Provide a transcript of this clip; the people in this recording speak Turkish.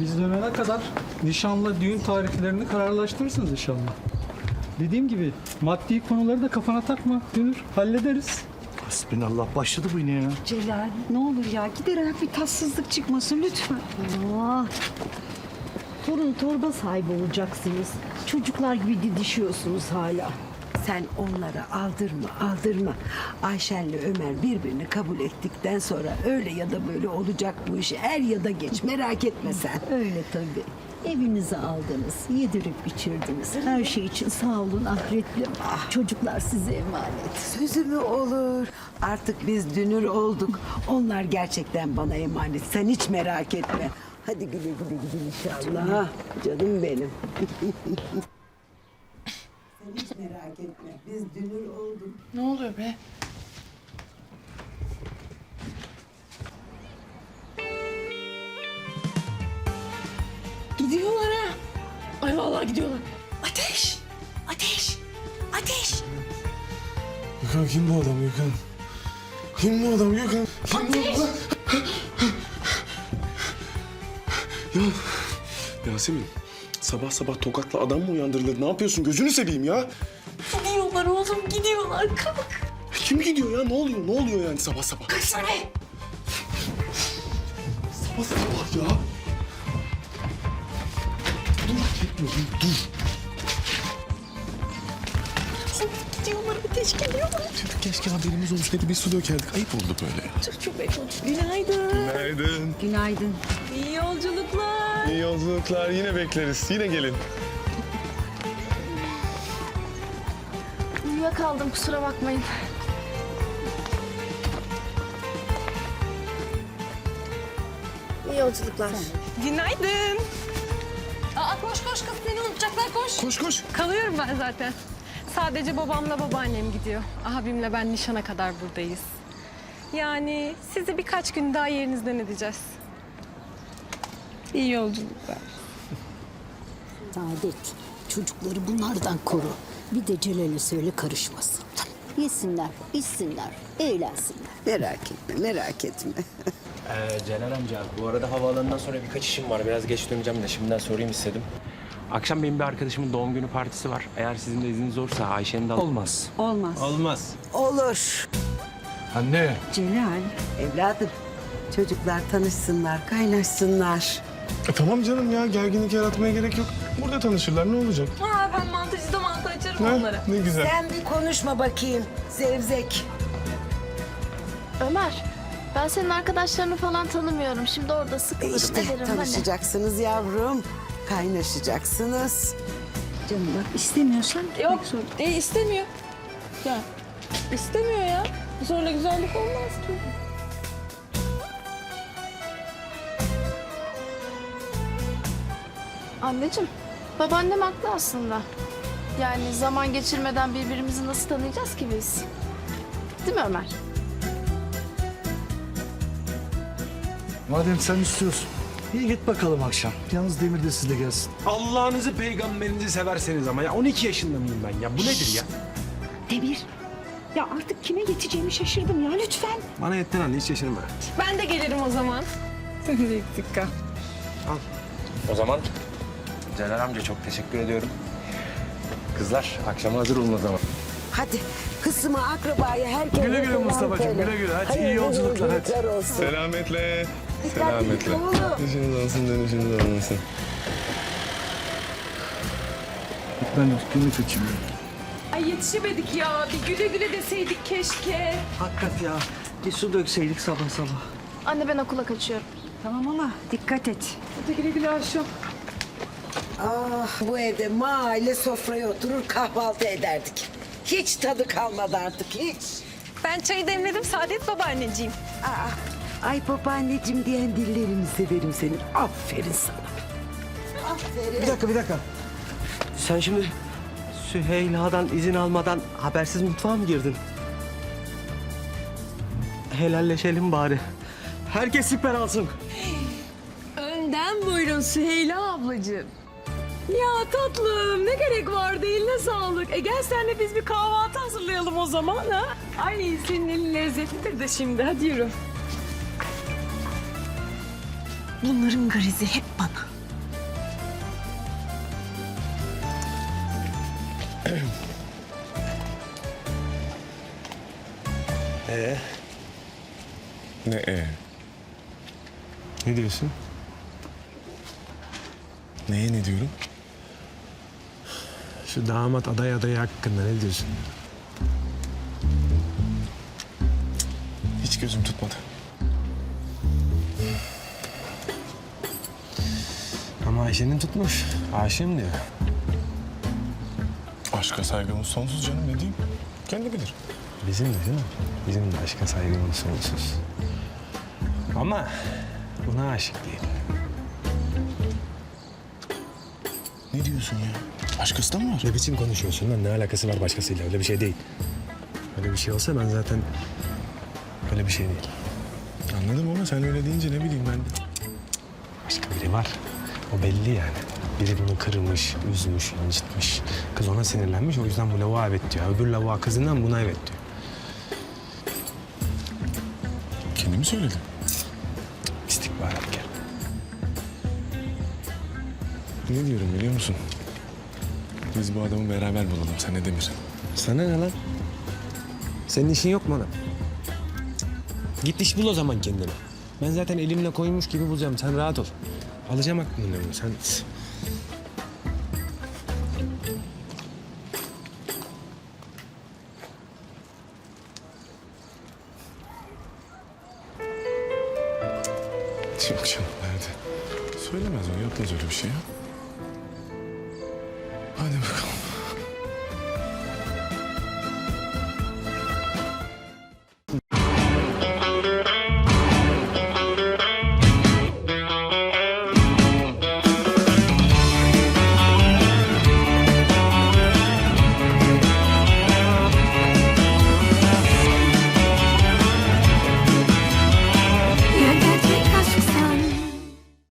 Biz dönene kadar nişanla düğün tarihlerini kararlaştırırsınız inşallah. Dediğim gibi maddi konuları da kafana takma Dünür. Hallederiz. Hasbinallah başladı bu yine ya. Celal ne olur ya giderek bir tatsızlık çıkmasın lütfen. Aa, torun torba sahibi olacaksınız. Çocuklar gibi didişiyorsunuz hala. Sen onlara aldırma aldırma. Ayşen'le Ömer birbirini kabul ettikten sonra öyle ya da böyle olacak bu iş. Er ya da geç merak etme sen. Öyle tabii. Evinize aldınız, yedirip içirdiniz. Her şey için sağ olun ahretlim. Çocuklar size emanet. Sözü mü olur? Artık biz dünür olduk. Onlar gerçekten bana emanet. Sen hiç merak etme. Hadi güle güle gidin inşallah. Canım benim. Sen hiç merak etme. Biz dünür olduk. Ne oluyor be? Gidiyorlar ha. Ay vallahi gidiyorlar. Ateş! Ateş! Ateş! Gökhan kim bu adam Gökhan? Kim bu adam Gökhan? Kim bu adam? ya Yasemin sabah sabah tokatla adam mı uyandırılır? Ne yapıyorsun? Gözünü seveyim ya. Gidiyorlar oğlum gidiyorlar. Kalk. Kim gidiyor ya? Ne oluyor? Ne oluyor yani sabah sabah? Kaçsana be. Sabah sabah ya. Dur çekme dur. dur. Gidiyorlar ateş geliyorlar. Keşke haberimiz olsaydı bir su dökerdik. Ayıp oldu böyle. Çok çok ayıp oldu. Günaydın. Günaydın. Günaydın. İyi yolculuklar. İyi yolculuklar. Yine bekleriz. Yine gelin. Uyuyakaldım kusura bakmayın. İyi yolculuklar. Günaydın. Aa koş koş kız seni unutacaklar koş. Koş koş. Kalıyorum ben zaten. Sadece babamla babaannem gidiyor. Abimle ben nişana kadar buradayız. Yani sizi birkaç gün daha yerinizden edeceğiz. İyi yolculuklar. Saadet, çocukları bunlardan koru. Bir de Celal'e söyle karışmasın. Yesinler, içsinler, eğlensinler. Merak etme merak etme. Ee, Celal amca bu arada havaalanından sonra birkaç işim var. Biraz geç döneceğim de şimdiden sorayım istedim. Akşam benim bir arkadaşımın doğum günü partisi var. Eğer sizin de izniniz olursa Ayşe'nin de... Olmaz. Olmaz. Olmaz. Olur. Anne. Celal. Evladım. Çocuklar tanışsınlar, kaynaşsınlar. E, tamam canım ya. Gerginlik yaratmaya gerek yok. Burada tanışırlar. Ne olacak? Aa, ben mantıcıda mantı açarım Ha? onlara. Ne güzel. Sen bir konuşma bakayım. Zevzek. Ömer, ben senin arkadaşlarını falan tanımıyorum. Şimdi orada sıkılırım İşte. Hani. tanışacaksınız yavrum. Kaynaşacaksınız. Canım bak istemiyorsan Yok e, istemiyor. Ya istemiyor ya. Sonra güzellik olmaz ki. Anneciğim, babaannem haklı aslında. Yani zaman geçirmeden birbirimizi nasıl tanıyacağız ki biz? Değil mi Ömer? Madem sen istiyorsun. İyi git bakalım akşam. Yalnız Demir de sizle gelsin. Allah'ınızı peygamberinizi severseniz ama ya 12 yaşında mıyım ben ya? Bu nedir ya? Demir. Ya artık kime yeteceğimi şaşırdım ya lütfen. Bana yetten anne hiç şaşırma. Ben de gelirim o zaman. Gittik kal. O zaman Celal amca çok teşekkür ediyorum. Kızlar akşama hazır olun o zaman. Hadi kısma akrabaya herkese Güle güle selam Mustafa'cığım, söyle. güle güle. Hadi Hayırlı iyi yolculuklar, hadi. yolculuklar olsun. Selametle. Dikkatli git oğlum. İşiniz olsun, dönüşünüz olmasın. Ben dükkanı kaçırıyorum. Ay yetişemedik ya. Bir güle güle deseydik keşke. Hakikat ya. Bir su dökseydik sabah sabah. Anne ben okula kaçıyorum. Tamam ama dikkat et. Hadi güle güle Aşkım. Ah bu evde mahalle sofraya oturur kahvaltı ederdik. Hiç tadı kalmadı artık hiç. Ben çayı demledim Saadet babaanneciğim. Aa, ay babaanneciğim diyen dillerini severim senin. Aferin sana. Aferin. Bir dakika bir dakika. Sen şimdi Süheyla'dan izin almadan habersiz mutfağa mı girdin? Helalleşelim bari. Herkes siper alsın. Önden buyurun Süheyla ablacığım. Ya tatlım ne gerek vardı eline sağlık. E gel senle biz bir kahvaltı hazırlayalım o zaman ha. Ay senin elin lezzetlidir de şimdi hadi yürü. Bunların garizi hep bana. Ne e? Ne diyorsun? Neye ne diyorum? Şu damat aday adayı hakkında ne diyorsun? Hiç gözüm tutmadı. Ama Ayşe'nin tutmuş. Aşığım diyor. Aşka saygımız sonsuz canım ne diyeyim? Kendi bilir. Bizim de değil mi? Bizim de aşka saygımız sonsuz. Ama buna aşık değil. Ne diyorsun ya? Başkası da mı var? Ne biçim konuşuyorsun lan? Ne alakası var başkasıyla? Öyle bir şey değil. Öyle bir şey olsa ben zaten... Öyle bir şey değil. Anladım ama sen öyle deyince ne bileyim ben de. Başka biri var. O belli yani. Biri bunu kırmış, üzmüş, incitmiş. Kız ona sinirlenmiş. O yüzden bu lavuğa evet diyor. Öbür lavuğa kızından buna evet diyor. Kendi mi söyledi? İstihbarat gel. Ne diyorum biliyor musun? Biz bu adamı beraber bulalım. Sen ne Demir? Sana ne lan? Senin işin yok mu lan? Git iş bul o zaman kendine. Ben zaten elimle koymuş gibi bulacağım. Sen rahat ol. Alacağım aklını bunu. Sen... Yok canım nerede? Söylemez o yapmaz öyle bir şey ya. Hadi bakalım.